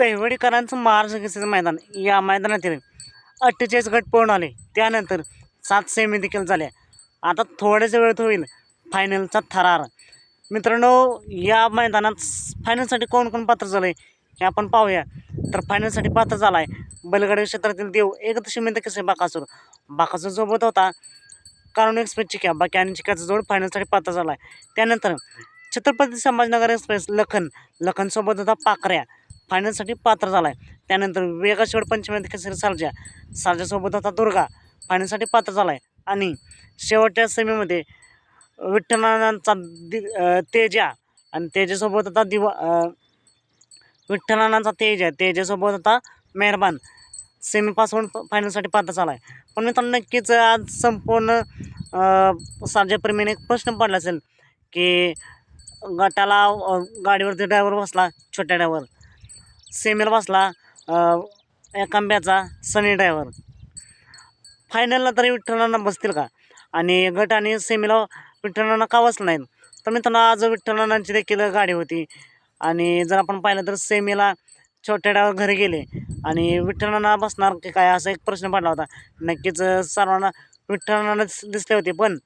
दहिवडीकरांचं महाराष्ट्र मैदान या मैदानातील अठ्ठेचाळीस गट पळून आले. त्यानंतर सात सेमी देखील झाल्या. आता थोड्याच वेळात होईल फायनलचा थरार. मित्रांनो या मैदानात फायनलसाठी कोण कोण पात्र झालं आहे हे आपण पाहूया. तर फायनलसाठी पात्र झाला आहे बलगड क्षेत्रातील देव एकदशी मिनिट कसे बाकासूर. बाकासूर सोबत होता. कारण एक्सप्रेस चिक्या बाकी आणि चिक्याचा जोड फायनलसाठी पात्र झाला आहे त्यानंतर छत्रपती संभाजीनगर एक्सप्रेस लखन. लखनसोबत होता पाकऱ्या फायनलसाठी पात्र झाला आहे त्यानंतर वेगाशिवड पंचमी केसरी सालजासोबत सारजासोबत होता दुर्गा. फायनलसाठी पात्र झाला आहे आणि शेवटच्या सेमीमध्ये विठ्ठलानांचा दि तेजा. आणि तेजासोबत होता दिवा विठ्ठलानांचा तेज. आहे तेजासोबत होता मेहरबान. सेमीपासून फायनलसाठी पात्र झाला आहे पण मित्रांनो नक्कीच आज संपूर्ण अं, एक प्रश्न पडला असेल की गटाला गाडीवरती ड्रायव्हर बसला छोट्या ड्रायव्हर सेमीला बसला एकांब्याचा सनी ड्रायव्हर फायनलला तरी विठ्ठलांना बसतील का? आणि गट आणि सेमीला विठ्ठलांना का बसलं नाहीत? तर मित्रांनो आज विठ्ठलांची देखील गाडी होती. आणि जर आपण पाहिलं तर सेमीला छोट्या ड्रायव्हर घरी गेले. आणि विठ्ठलांना बसणार की काय असा एक प्रश्न पडला होता. नक्कीच सर्वांना विठ्ठलांना दिसले होते. पण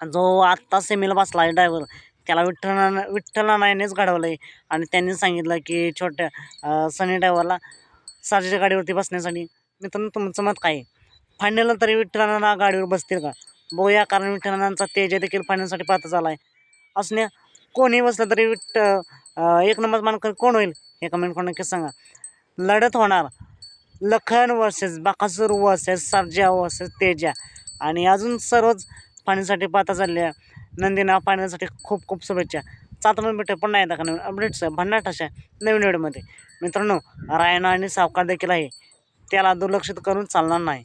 जो आत्ता सेमीला बसला आहे ड्रायव्हर त्याला विठ्ठलांना विठ्ठलानानेच घडवलं आहे आणि त्यांनी सांगितलं की छोट्या सनी ड्रायव्हरला साजेच्या गाडीवरती बसण्यासाठी मित्रांनो तुमचं मत काय आहे? फायनलला तरी विठ्ठलांना गाडीवर बसतील का? बघूया कारण विठ्ठलांचा तेज देखील फायनलसाठी पात्र झाला आहे असण्या कोणी बसलं तरी विठ्ठ एक नंबर मानकर कोण होईल? हे कमेंट करून नक्कीच सांगा. लढत होणार. Lakhan versus Bakasur versus Sarja versus Teja. आणि अजून सर्वच पाण्यासाठी पाहता झालेल्या नंदीना पाण्यासाठी खूप खूप शुभेच्छा. चालतं भेटू पुन्हा नाही का नवीन अपडेट्स भन्नाट अशा नवीन व्हिडिओमध्ये मित्रांनो रायना आणि सावकार देखील आहे. त्याला दुर्लक्षित करून चालणार नाही.